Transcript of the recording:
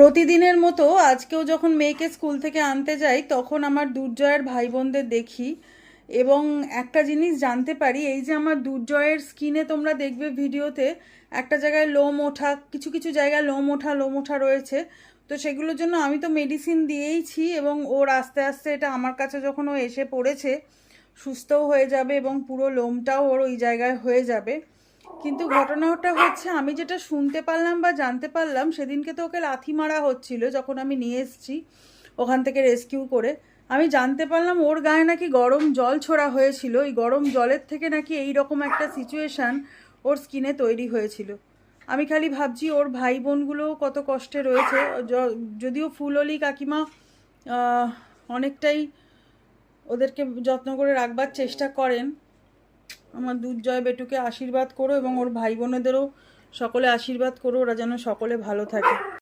প্রতিদিনের মতো আজকেও যখন মেয়েকে স্কুল থেকে আনতে যাই, তখন আমার দুর্জয়ের ভাই বোনদের দেখি এবং একটা জিনিস জানতে পারি, এই যে আমার দুর্জয়ের স্কিনে তোমরা দেখবে ভিডিওতে, একটা জায়গায় লোম ওঠা, কিছু কিছু জায়গায় লোম ওঠা লোম ওঠা রয়েছে। তো সেগুলোর জন্য আমি তো মেডিসিন দিয়েইছি এবং ওর আস্তে আস্তে এটা আমার কাছে যখন ও এসে পড়েছে, সুস্থও হয়ে যাবে এবং পুরো লোমটাও ওর ওই জায়গায় হয়ে যাবে। কিন্তু ঘটনাটা হচ্ছে, আমি যেটা শুনতে পারলাম বা জানতে পারলাম, সেদিনকে তো ওকে লাথি মারা হচ্ছিল যখন আমি নিয়ে এসেছি ওখান থেকে রেস্কিউ করে। আমি জানতে পারলাম ওর গায়ে নাকি গরম জল ছোড়া হয়েছিল। এই গরম জলের থেকে নাকি এই রকম একটা সিচুয়েশান ওর স্কিনে তৈরি হয়েছিল। আমি খালি ভাবছি ওর ভাই বোনগুলোও কত কষ্টে রয়েছে। যদিও ফুললি কাকিমা অনেকটাই ওদেরকে যত্ন করে রাখবার চেষ্টা করেন আমার দুর্জয় বেটুকে আশীর্বাদ করো এবং ওর ভাই বোনেদেরও সকলে আশীর্বাদ করো, ওরা যেন সকলে ভালো থাকে।